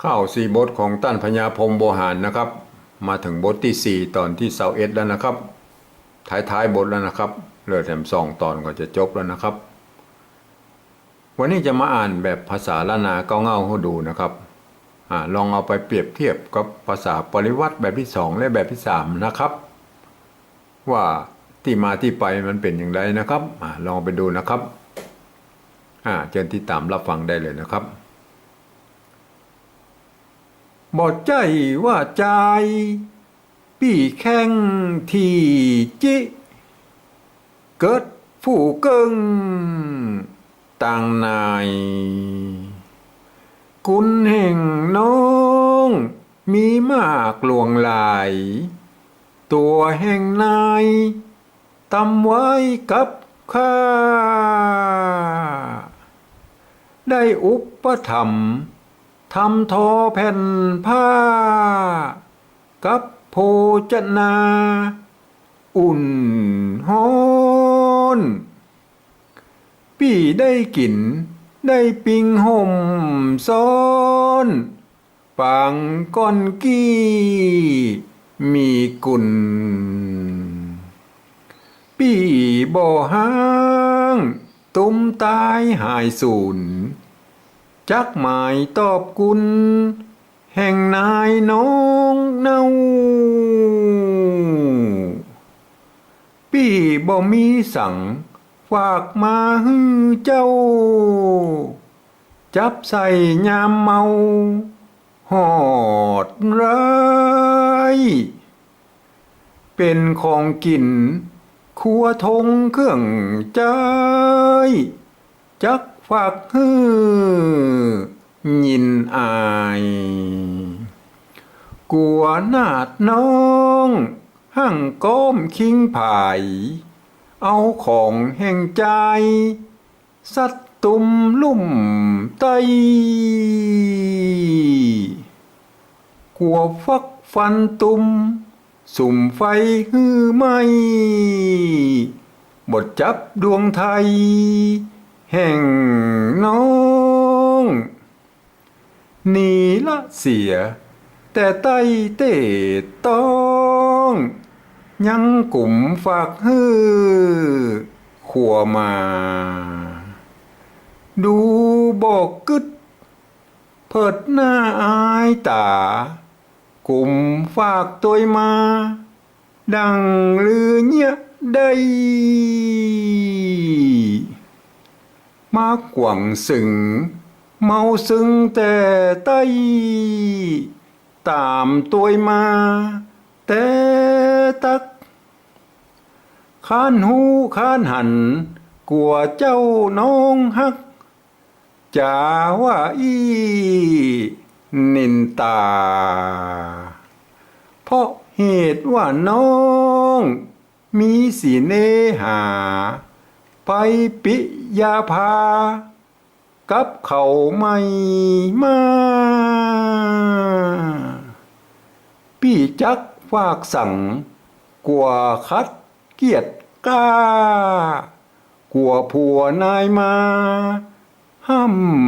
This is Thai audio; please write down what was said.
เข้าสี่บทของตั้นพญาพมโบหารนะครับ มาถึงบทที่สี่ตอนที่เสาเอ็ดแล้วนะครับ ท้ายๆบทแล้วนะครับเหลือแถมสองตอนก็จะจบแล้วนะครับ วันนี้จะมาอ่านแบบภาษาละนาเก้าเง่าให้ดูนะครับอลองเอาไปเปรียบเทียบกับภาษาปริวัติแบบที่สองและแบบที่สามนะครับ ว่าที่มาที่ไปมันเป็นอย่างไรนะครับอลองไปดูนะครับเชิญที่ตามรับฟังได้เลยนะครับ บอดใจว่าใจ ปี่แข้งที่จิ เกิดผู้เกิงต่างนายกุนแห่งน้อง มีมากหลวงหลาย ตัวแห่งนายตำไว้กับข้า ได้อุปถัม ทำทอแผ่นผ้า กับโภชนา อุ่นฮ้อนปี่ได้กิน ได้ปิงห่มซ้อนปางก้อนกี้ มีกุลปี่บ่อห้าง ตุ้มตายหายสูญ จักหมายตอบกุล แห่งนายน้องเนาปี่บ่มีสั่งฝากมาฮื้อเจ้า จับใส่ยามเมาหอดร้ายเป็นของกินครัวทงเครื่องใจ จัก ฝากฮือยินอายกลัวนาดน้องหั่งก้มคิงผายเอาของแห่งใจ สัตตุมลุ่มไตกลัวฟักฟันตุม สุ่มไฟฮือไหมบทจับดวงไทย แห่งน้องนีละเสีย แต่ไต้เตดต้อง ยังกลุ่มฝากฮือขัวมา ดูบอกกึด เพิดหน้าอายตากลุ่มฝากตัวมา ดังลือเนี่ยได้ มากกว่างสึง เมาซึงแต่ไต้ตามตัวมา แต่ตักข้านหูข้านหัน กลัวเจ้าน้องฮักจาว่าอีนินตา เพราะเหตุว่าน้อง มีสีเนหา ไปปิยาพากับเขาไม่มาพี่จักฝากสั่ง กลัวคัดเกียดกล้ากลัวผัวนายมาห้ำ